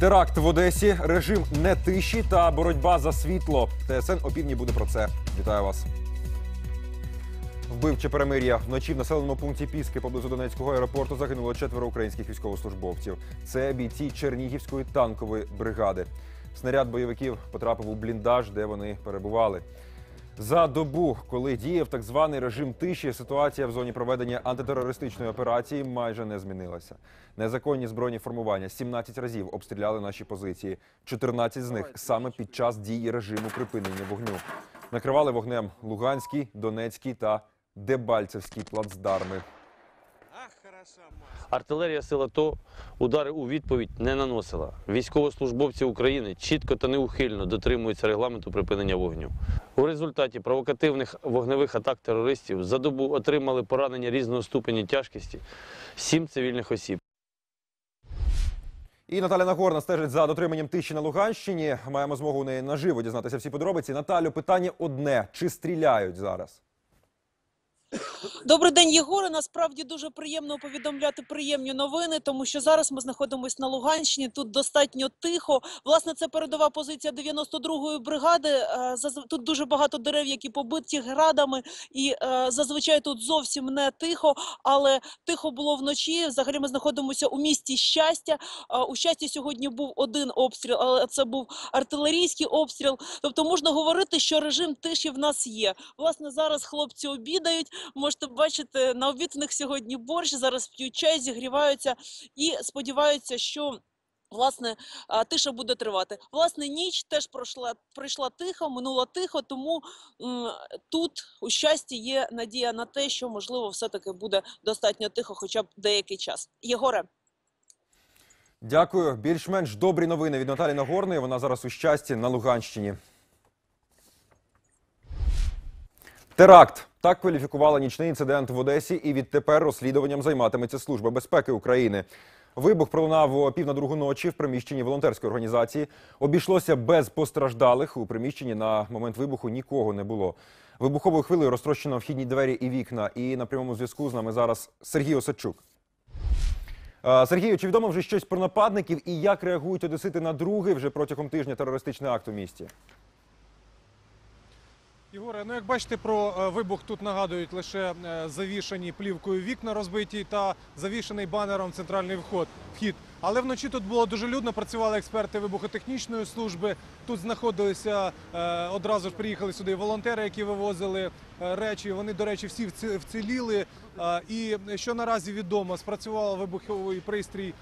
Теракт в Одесі, режим не тиші та боротьба за світло. ТСН опівдні буде про це. Вітаю вас. Вбивче перемир'я вночі в населеному пункті Піски поблизу Донецького аеропорту загинуло четверо українських військовослужбовців. Це бійці Чернігівської танкової бригади. Снаряд бойовиків потрапив у бліндаж, де вони перебували. За добу, коли діяв так званий режим тиші, ситуація в зоні проведення антитерористичної операції майже не змінилася. Незаконні збройні формування 17 разів обстріляли наші позиції. 14 з них саме під час дії режиму припинення вогню. Накривали вогнем Луганський, Донецький та Дебальцевський плацдарми. Артилерія сила ТО удари у відповідь не наносила. Військовослужбовці України чітко та неухильно дотримуються регламенту припинення вогню. У результаті провокативних вогневих атак терористів за добу отримали поранення різного ступені тяжкості сім цивільних осіб. І Наталя Нагорна стежить за дотриманням тиші на Луганщині. Маємо змогу у неї наживо дізнатися всі подробиці. Наталю, питання одне: чи стріляють зараз? Добрий день, Єгоре. Насправді дуже приємно повідомляти приємні новини, тому що зараз ми знаходимося на Луганщині. Тут достатньо тихо. Власне, це передова позиція 92-ї бригади. Е, Тут дуже багато дерев, які побиті градами, і е, зазвичай тут зовсім не тихо, але тихо було вночі. Взагалі, ми знаходимося у місті щастя. Е, У щасті сьогодні був один обстріл, але це був артилерійський обстріл. Тобто можна говорити, що режим тиші в нас є. Власне, зараз хлопці обідають. Можете бачити на обід в них сьогодні борщ. Зараз п'ють чай, зігріваються і сподіваються, що. Власне, тиша буде тривати. Власне, ніч теж пройшла пройшла тихо, минула тихо. Тому м, тут у щасті є надія на те, що можливо все-таки буде достатньо тихо, хоча б деякий час. Єгоре. Дякую. Більш-менш добрі новини від Наталі Нагорної. Вона зараз у щасті на Луганщині. Теракт. Так кваліфікувала нічний інцидент в Одесі, і відтепер розслідуванням займатиметься Служба безпеки України. Вибух пролунав о пів на другу ночі в приміщенні волонтерської організації. Обійшлося без постраждалих. У приміщенні на момент вибуху нікого не було. Вибуховою хвилею розтрощено вхідні двері і вікна. І на прямому зв'язку з нами зараз Сергій Осадчук. Е, Сергію, чи відомо вже щось про нападників і як реагують одесити на другий вже протягом тижня терористичний акт у місті? Єгоре, ну як бачите, про е, вибух тут нагадують лише е, завішані плівкою вікна розбиті та завішаний банером центральний вход вхід. Але вночі тут було дуже людно. Працювали експерти вибухотехнічної служби. Тут знаходилися е, одразу ж приїхали сюди волонтери, які вивозили речі. Вони, до речі, всі вці- вціліли. І що наразі відомо, спрацював вибуховий пристрій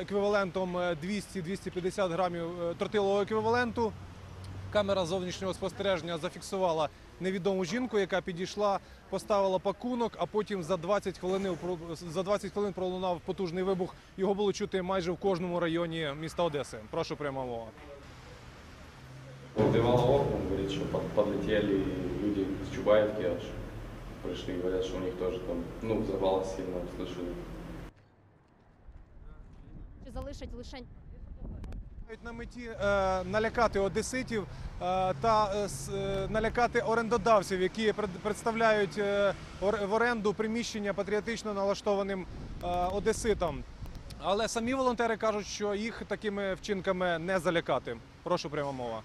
еквівалентом е, 200-250 грамів тротилового еквіваленту. Камера зовнішнього спостереження зафіксувала невідому жінку, яка підійшла, поставила пакунок, а потім за 20 хвилин за 20 хвилин пролунав потужний вибух. Його було чути майже в кожному районі міста Одеси. Прошу прямо мова. Выбивало окна, говорит, что под- подлетели люди с Чубаевки аж. Пришли, говорят, что у них тоже там, ну, взорвалось сильно, услышали. Чи залишать лишень Мають на меті е, налякати одеситів е, та е, с- е, налякати орендодавців, які пред- представляють е, ор- в оренду приміщення патріотично налаштованим е, одеситам. Але самі волонтери кажуть, що їх такими вчинками не залякати. Прошу пряма мова.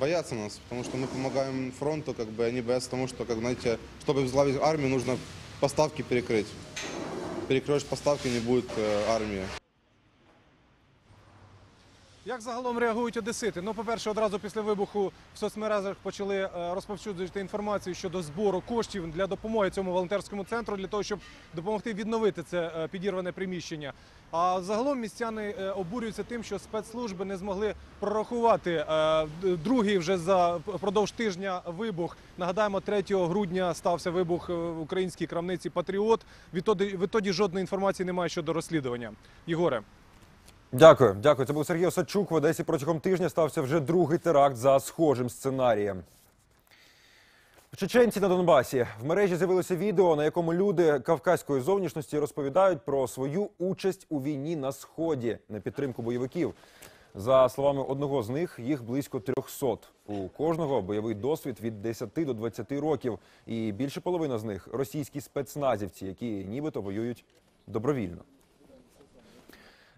боятся нас, потому что мы помогаем фронту, как бы они боятся тому, что, как знаете, чтобы возглавить армию, нужно поставки перекрыть. Перекроешь поставки, не будет э, армии. Як загалом реагують одесити? Ну, по-перше, одразу після вибуху в соцмережах почали е, розповсюджувати інформацію щодо збору коштів для допомоги цьому волонтерському центру для того, щоб допомогти відновити це е, підірване приміщення. А загалом містяни е, обурюються тим, що спецслужби не змогли прорахувати другий вже за впродовж тижня вибух. Нагадаємо, 3 грудня стався вибух в українській крамниці Патріот. Відтоді, відтоді жодної інформації немає щодо розслідування. Єгоре. Дякую, дякую. Це був Сергій Осадчук. В Одесі протягом тижня стався вже другий теракт за схожим сценарієм. Чеченці на Донбасі в мережі з'явилося відео, на якому люди кавказької зовнішності розповідають про свою участь у війні на сході на підтримку бойовиків. За словами одного з них, їх близько 300. У кожного бойовий досвід від 10 до 20 років, і більше половина з них російські спецназівці, які нібито воюють добровільно.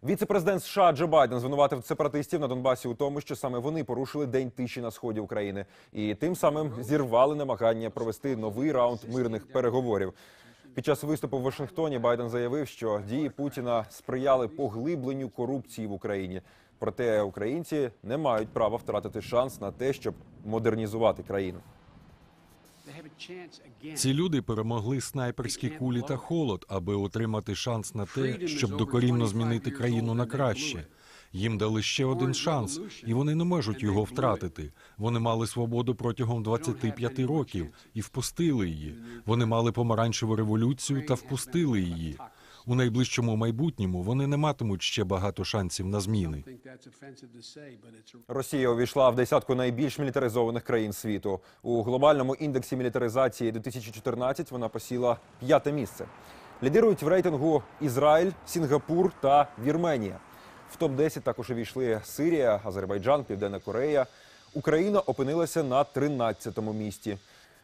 Віце-президент США Джо Байден звинуватив сепаратистів на Донбасі у тому, що саме вони порушили день тиші на сході України і тим самим зірвали намагання провести новий раунд мирних переговорів. Під час виступу в Вашингтоні Байден заявив, що дії Путіна сприяли поглибленню корупції в Україні. Проте українці не мають права втратити шанс на те, щоб модернізувати країну. Ці люди перемогли снайперські кулі та холод, аби отримати шанс на те, щоб докорінно змінити країну на краще. Їм дали ще один шанс, і вони не можуть його втратити. Вони мали свободу протягом 25 років і впустили її. Вони мали помаранчеву революцію та впустили її. У найближчому майбутньому вони не матимуть ще багато шансів на зміни. Росія увійшла в десятку найбільш мілітаризованих країн світу. У глобальному індексі мілітаризації 2014 вона посіла п'яте місце. Лідирують в рейтингу Ізраїль, Сінгапур та Вірменія. В топ 10 також увійшли Сирія, Азербайджан, Південна Корея. Україна опинилася на 13-му місці.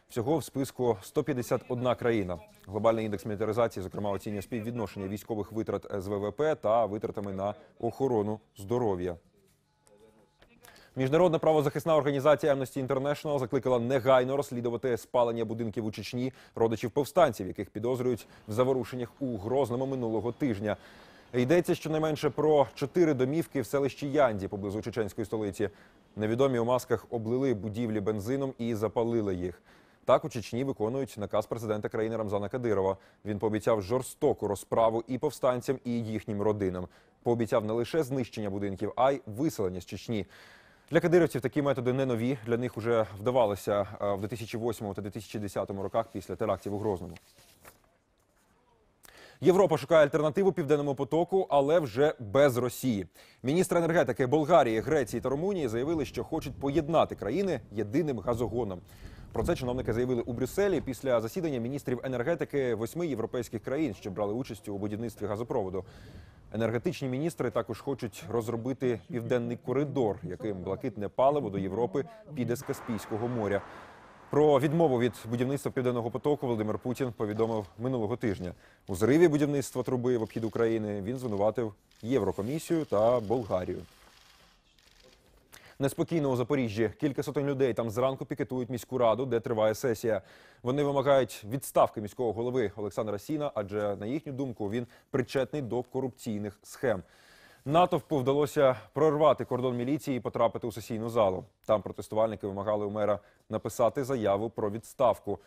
Всього в списку 151 країна. Глобальний індекс мілітаризації, зокрема, оцінює співвідношення військових витрат з ВВП та витратами на охорону здоров'я. Міжнародна правозахисна організація Amnesty International закликала негайно розслідувати спалення будинків у Чечні родичів повстанців, яких підозрюють в заворушеннях у Грозному минулого тижня. Йдеться щонайменше про чотири домівки в селищі Янді поблизу чеченської столиці. Невідомі у масках облили будівлі бензином і запалили їх. Так у Чечні виконують наказ президента країни Рамзана Кадирова. Він пообіцяв жорстоку розправу і повстанцям, і їхнім родинам. Пообіцяв не лише знищення будинків, а й виселення з Чечні. Для кадирівців такі методи не нові. Для них вже вдавалося е, в 2008 та 2010 роках після терактів у Грозному. Європа шукає альтернативу південному потоку, але вже без Росії. Міністри енергетики Болгарії, Греції та Румунії заявили, що хочуть поєднати країни єдиним газогоном. Про це чиновники заявили у Брюсселі після засідання міністрів енергетики восьми європейських країн, що брали участь у будівництві газопроводу. Енергетичні міністри також хочуть розробити південний коридор, яким блакитне паливо до Європи піде з Каспійського моря. Про відмову від будівництва південного потоку Володимир Путін повідомив минулого тижня. У зриві будівництва труби в обхід України він звинуватив Єврокомісію та Болгарію. Неспокійно у Запоріжжі. Кілька сотень людей там зранку пікетують міську раду, де триває сесія. Вони вимагають відставки міського голови Олександра Сіна, адже на їхню думку він причетний до корупційних схем. Натовпу вдалося прорвати кордон міліції і потрапити у сесійну залу. Там протестувальники вимагали у мера написати заяву про відставку.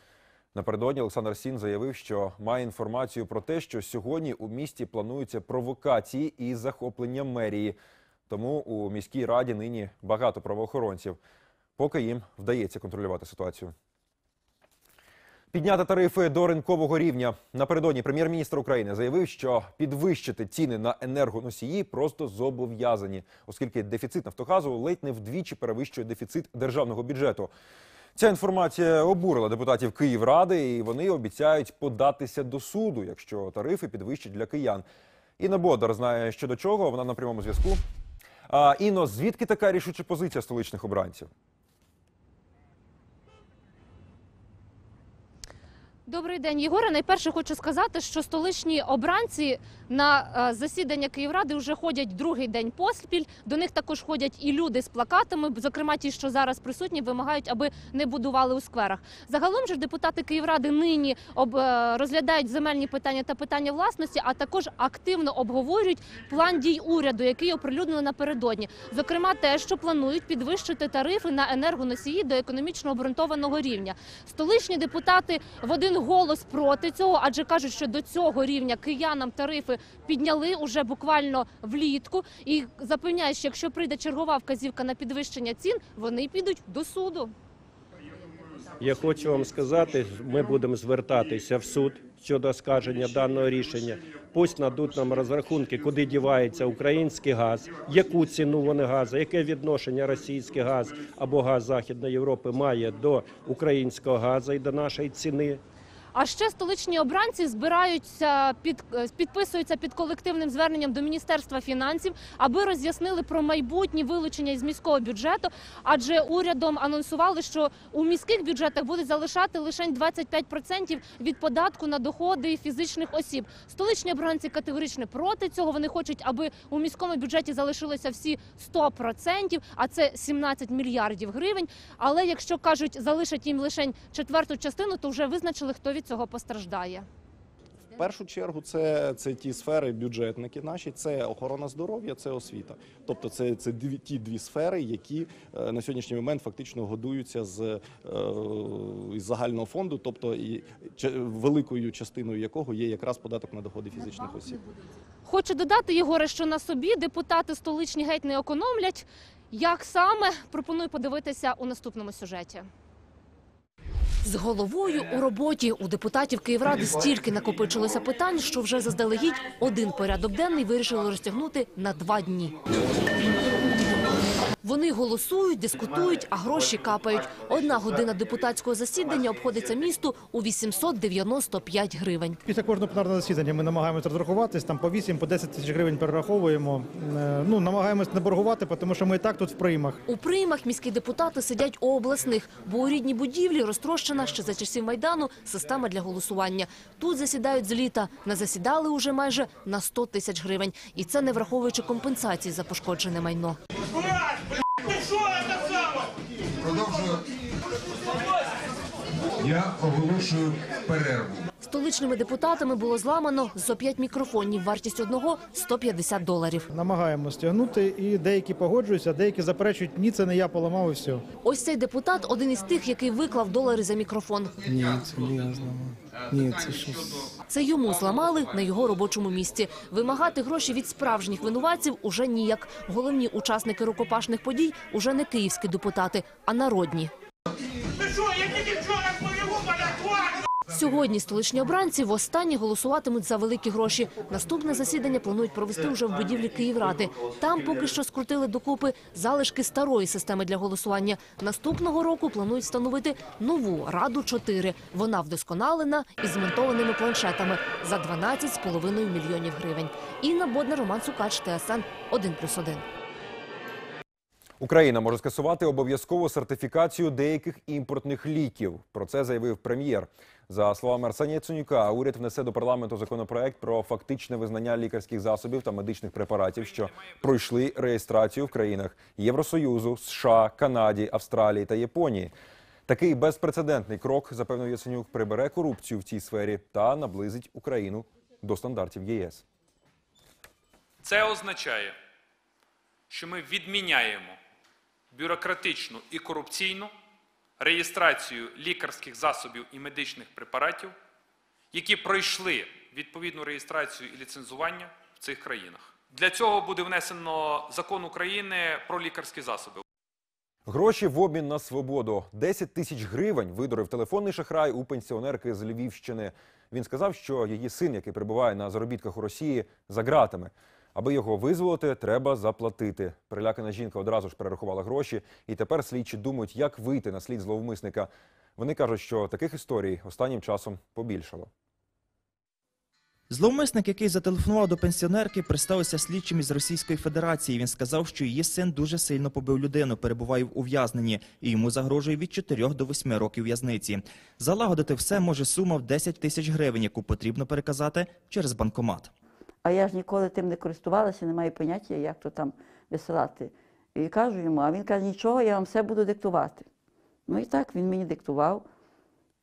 Напередодні Олександр Сін заявив, що має інформацію про те, що сьогодні у місті плануються провокації і захоплення мерії. Тому у міській раді нині багато правоохоронців, поки їм вдається контролювати ситуацію. Підняти тарифи до ринкового рівня. Напередодні прем'єр-міністр України заявив, що підвищити ціни на енергоносії просто зобов'язані, оскільки дефіцит Нафтогазу ледь не вдвічі перевищує дефіцит державного бюджету. Ця інформація обурила депутатів Київради, і вони обіцяють податися до суду, якщо тарифи підвищать для киян. Інна Бодар знає щодо чого. Вона на прямому зв'язку. Іно, звідки така рішуча позиція столичних обранців? Добрий день, Єгоре. Найперше хочу сказати, що столичні обранці на е, засідання Київради вже ходять другий день поспіль. До них також ходять і люди з плакатами, зокрема ті, що зараз присутні, вимагають, аби не будували у скверах. Загалом же депутати Київради нині об, е, розглядають земельні питання та питання власності, а також активно обговорюють план дій уряду, який оприлюднили напередодні. Зокрема, те, що планують підвищити тарифи на енергоносії до економічно обґрунтованого рівня. Столичні депутати в один голос проти цього, адже кажуть, що до цього рівня киянам тарифи підняли уже буквально влітку. І запевняють, що якщо прийде чергова вказівка на підвищення цін, вони підуть до суду. Я хочу вам сказати, ми будемо звертатися в суд щодо оскарження даного рішення. Пусть надуть нам розрахунки, куди дівається український газ, яку ціну вони газу, яке відношення російський газ або газ Західної Європи має до українського газу і до нашої ціни. А ще столичні обранці збираються під е, підписуються під колективним зверненням до міністерства фінансів, аби роз'яснили про майбутні вилучення із міського бюджету. Адже урядом анонсували, що у міських бюджетах будуть залишати лише 25% від податку на доходи фізичних осіб. Столичні обранці категорично проти цього. Вони хочуть, аби у міському бюджеті залишилося всі 100%, а це 17 мільярдів гривень. Але якщо кажуть, залишать їм лише четверту частину, то вже визначили, хто від цього постраждає. В першу чергу це, це ті сфери бюджетники наші, це охорона здоров'я, це освіта. Тобто це, це дві, ті дві сфери, які е, на сьогоднішній момент фактично годуються з е, із загального фонду, тобто і ча- великою частиною якого є якраз податок на доходи фізичних осіб. Хочу додати, Єгоре, що на собі депутати столичні геть не економлять. Як саме пропоную подивитися у наступному сюжеті. З головою у роботі у депутатів Київради стільки накопичилося питань, що вже заздалегідь один порядок денний вирішили розтягнути на два дні. Вони голосують, дискутують, а гроші капають. Одна година депутатського засідання обходиться місту у 895 гривень. Після кожного пленарного засідання ми намагаємося розрахуватись, там по 8, по 10 тисяч гривень перераховуємо. Е, Ну, намагаємось не боргувати, тому що ми і так тут в приймах. У приймах міські депутати сидять у обласних, бо у рідній будівлі розтрощена ще за часів Майдану система для голосування. Тут засідають з літа. Назасідали уже майже на 100 тисяч гривень. І це не враховуючи компенсації за пошкоджене майно. Продовжую. Я оголошую перерву. Столичними депутатами було зламано зо 5 мікрофонів. Вартість одного – 150 доларів. Намагаємось тягнути, і деякі погоджуються, деякі заперечують, ні, це не я поламав і все. Ось цей депутат – один із тих, який виклав долари за мікрофон. Ні, це не я зламав. Ні, це щось. Це йому зламали на його робочому місці. Вимагати гроші від справжніх винуватців уже ніяк. Головні учасники рукопашних подій уже не київські депутати, а народні. Сьогодні столичні обранці востаннє голосуватимуть за великі гроші. Наступне засідання планують провести вже в будівлі Київради. Там поки що скрутили докупи залишки старої системи для голосування. Наступного року планують встановити нову Раду 4 Вона вдосконалена із змонтованими планшетами за 12,5 мільйонів гривень. Інна Бодна, Роман Сукач, ТСН 1+,1. Україна може скасувати обов'язкову сертифікацію деяких імпортних ліків. Про це заявив прем'єр. За словами Арсенія Цунюка, уряд внесе до парламенту законопроект про фактичне визнання лікарських засобів та медичних препаратів, що пройшли реєстрацію в країнах Євросоюзу, США, Канаді, Австралії та Японії. Такий безпрецедентний крок, запевнив Яценюк, прибере корупцію в цій сфері та наблизить Україну до стандартів ЄС. Це означає, що ми відміняємо бюрократичну і корупційну реєстрацію лікарських засобів і медичних препаратів, які пройшли відповідну реєстрацію і ліцензування в цих країнах. Для цього буде внесено закон України про лікарські засоби. Гроші в обмін на свободу. 10 тисяч гривень видурив телефонний шахрай у пенсіонерки з Львівщини. Він сказав, що її син, який перебуває на заробітках у Росії, за ґратами. Аби його визволити, треба заплатити. Перелякана жінка одразу ж перерахувала гроші, і тепер слідчі думають, як вийти на слід зловмисника. Вони кажуть, що таких історій останнім часом побільшало. Зловмисник, який зателефонував до пенсіонерки, представився слідчим із Російської Федерації. Він сказав, що її син дуже сильно побив людину, перебуває в ув'язненні, і йому загрожує від 4 до 8 років в'язниці. Залагодити все може сума в 10 тисяч гривень, яку потрібно переказати через банкомат. А я ж ніколи тим не користувалася, не маю поняття, як то там висилати. І кажу йому, а він каже, нічого, я вам все буду диктувати. Ну і так, він мені диктував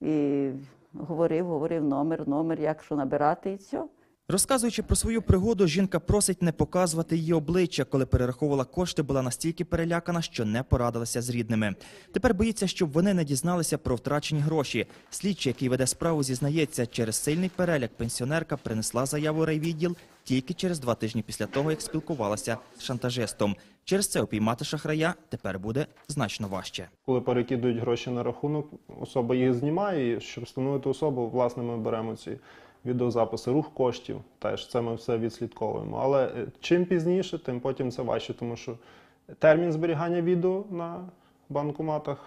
і говорив, говорив номер, номер, як що набирати, і все. Розказуючи про свою пригоду, жінка просить не показувати її обличчя. Коли перераховувала кошти, була настільки перелякана, що не порадилася з рідними. Тепер боїться, щоб вони не дізналися про втрачені гроші. Слідчий, який веде справу, зізнається, через сильний переляк пенсіонерка принесла заяву райвідділ тільки через два тижні після того, як спілкувалася з шантажистом. Через це упіймати шахрая тепер буде значно важче. Коли перекидують гроші на рахунок, особа їх знімає, і щоб встановити особу, власне, ми беремо ці відеозаписи, рух коштів. Теж це ми все відслідковуємо. Але е, чим пізніше, тим потім це важче, тому що термін зберігання відео на банкоматах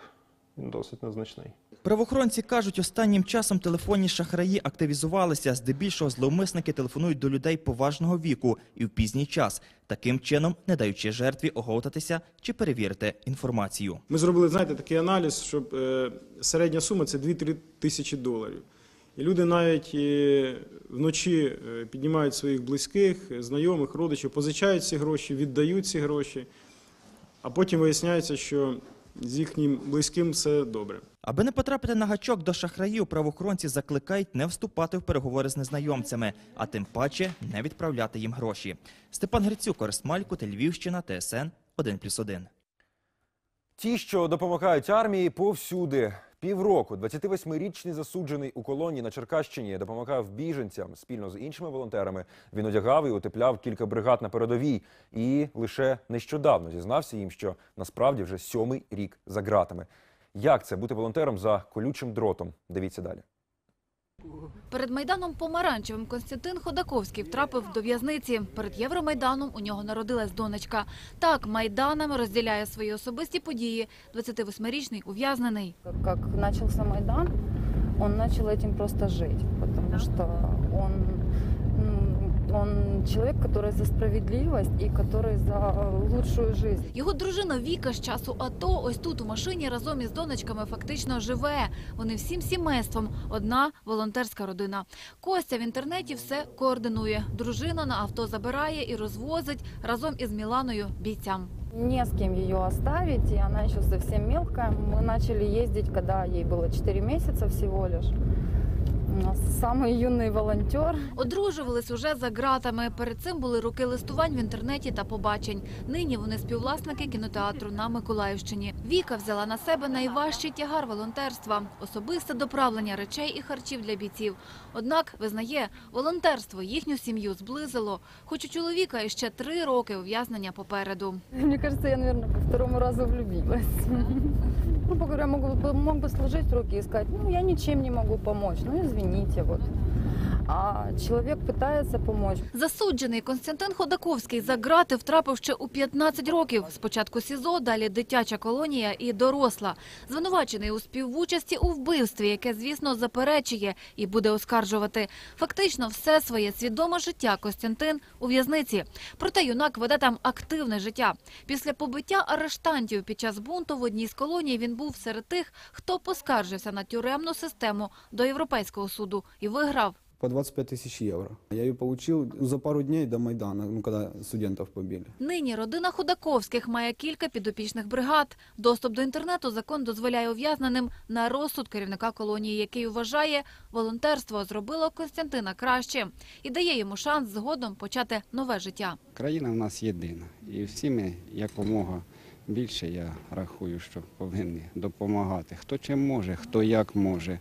він досить незначний. Правоохоронці кажуть, останнім часом телефонні шахраї активізувалися. Здебільшого зловмисники телефонують до людей поважного віку і в пізній час, таким чином не даючи жертві оговтатися чи перевірити інформацію. Ми зробили, знаєте, такий аналіз, щоб е, середня сума це 2-3 тисячі доларів. І люди навіть е, вночі е, піднімають своїх близьких, знайомих, родичів, позичають ці гроші, віддають ці гроші, а потім виясняється, що з їхнім близьким все добре. Аби не потрапити на гачок до шахраїв, правоохоронці закликають не вступати в переговори з незнайомцями, а тим паче не відправляти їм гроші. Степан Грицюк, Орест Малькут, Львівщина, ТСН 1+,1. Ті, що допомагають армії, повсюди. Півроку 28-річний засуджений у колонії на Черкащині допомагав біженцям спільно з іншими волонтерами. Він одягав і утепляв кілька бригад на передовій. І лише нещодавно зізнався їм, що насправді вже сьомий рік за ґратами. Як це бути волонтером за колючим дротом? Дивіться далі. Перед Майданом Помаранчевим Константин Ходаковський втрапив до в'язниці. Перед Євромайданом у нього народилась донечка. Так, Майданами розділяє свої особисті події 28-річний ув'язнений. Як почався Майдан, он почав цим просто жить, тому он, м, он человек, который за справедливость и который за лучшую жизнь. Його дружина Віка з часу АТО ось тут у машині разом із донечками фактично живе. Вони всім сімейством одна волонтерська родина. Костя в інтернеті все координує. Дружина на авто забирає і розвозить разом із Міланою бійцям. Не с кем ее оставить, и она еще совсем мелкая. Мы начали ездить, когда ей было 4 месяца всего лишь. У нас самый юный волонтер. Одружувались уже за ґратами. Перед цим були роки листувань в інтернеті та побачень. Нині вони співвласники кінотеатру на Миколаївщині. Віка взяла на себе найважчий тягар волонтерства – особисте доправлення речей і харчів для бійців. Однак, визнає, волонтерство їхню сім'ю зблизило. Хоч у чоловіка іще три роки ув'язнення попереду. Мне кажется, я, наверное, по второму разу влюбилась. Грубо говоря, мог бы, мог бы сложить руки и сказать, ну, я ничем не могу помочь, ну, извините, вот. А человек пытается помочь. Засуджений Константин Ходаковський за ґрати втрапив ще у 15 років. Спочатку СІЗО, далі дитяча колонія і доросла. Звинувачений у співучасті у вбивстві, яке, звісно, заперечує і буде оскаржувати. Фактично все своє свідоме життя Костянтин у в'язниці. Проте юнак веде там активне життя. Після побиття арештантів під час бунту в одній з колоній він був серед тих, хто поскаржився на тюремну систему до Європейського суду і виграв. По 25 тысяч евро. Я ее получил за пару дней до Майдана, ну, когда студентов побили. Нині родина Худаковських має кілька підопічних бригад. Доступ до інтернету закон дозволяє ув'язненим на розсуд керівника колонії, який вважає, волонтерство зробило Константина краще і дає йому шанс згодом почати нове життя. Країна в нас єдина, і всі ми якомога більше, я рахую, що повинні допомагати. Хто чим може, хто як може,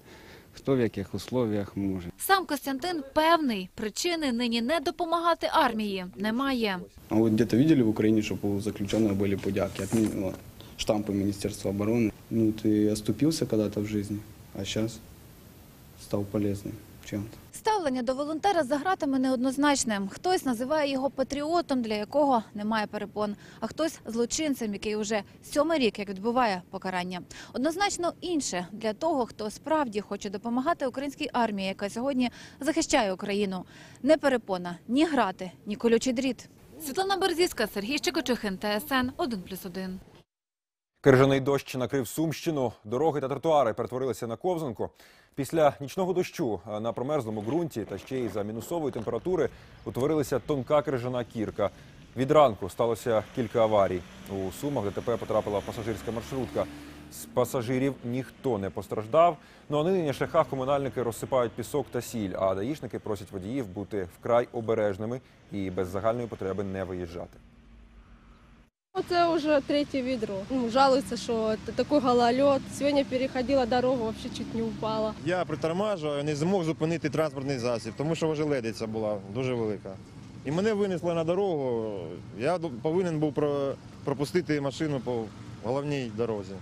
хто в яких условіях може. Сам Костянтин певний, причини нині не допомагати армії немає. А вы где-то видели в Украине, чтобы у заключенных были пудяки, от, ми- вот, штампы Министерства обороны? Ну, ты оступился когда-то в жизни, а сейчас стал полезным чем-то. Ставлення до волонтера за ґратами неоднозначне. Хтось називає його патріотом, для якого немає перепон, а хтось злочинцем, який уже сьомий рік як відбуває покарання. Однозначно інше для того, хто справді хоче допомагати українській армії, яка сьогодні захищає Україну. Не перепона, ні грати, ні колючий дріт. Світлана Берзівська, Сергій Щекочихин, ТСН 1+,1. Крижаний дощ накрив Сумщину. Дороги та тротуари перетворилися на ковзанку. Після нічного дощу е, на промерзлому ґрунті та ще й за мінусової температури утворилася тонка крижана кірка. Від ранку сталося кілька аварій. У Сумах ДТП потрапила пасажирська маршрутка. З пасажирів ніхто не постраждав. Ну а нині на шляхах комунальники розсипають пісок та сіль, а даїшники просять водіїв бути вкрай обережними і без загальної потреби не виїжджати. Це вже третє відро. Ну, жалуються, що такий гололед. Сьогодні переходила дорогу, взагалі чуть не упала. Я притормажував, не змог зупинити транспортний засіб, тому що ожеледиця була дуже велика. І мене винесли на дорогу. Я повинен був пропустити машину по головній дорозі.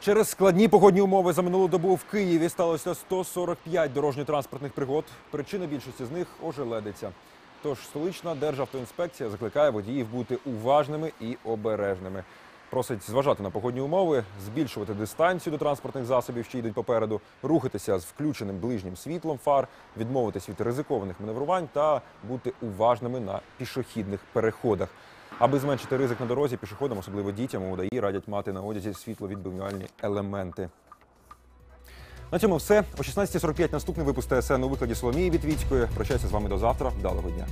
Через складні погодні умови за минулу добу в Києві сталося 145 дорожньо-транспортних пригод. Причина більшості з них ожеледиця. Тож столична державтоінспекція закликає водіїв бути уважними і обережними. Просить зважати на погодні умови, збільшувати дистанцію до транспортних засобів, що йдуть попереду, рухатися з включеним ближнім світлом фар, відмовитись від ризикованих маневрувань та бути уважними на пішохідних переходах. Аби зменшити ризик на дорозі, пішоходам, особливо дітям, у УДАІ радять мати на одязі світловідбивальні елементи. На цьому все. О 16.45 наступний випуск ТСН у викладі Соломії Вітвіцької. Прощаюся з вами до завтра. Вдалого дня.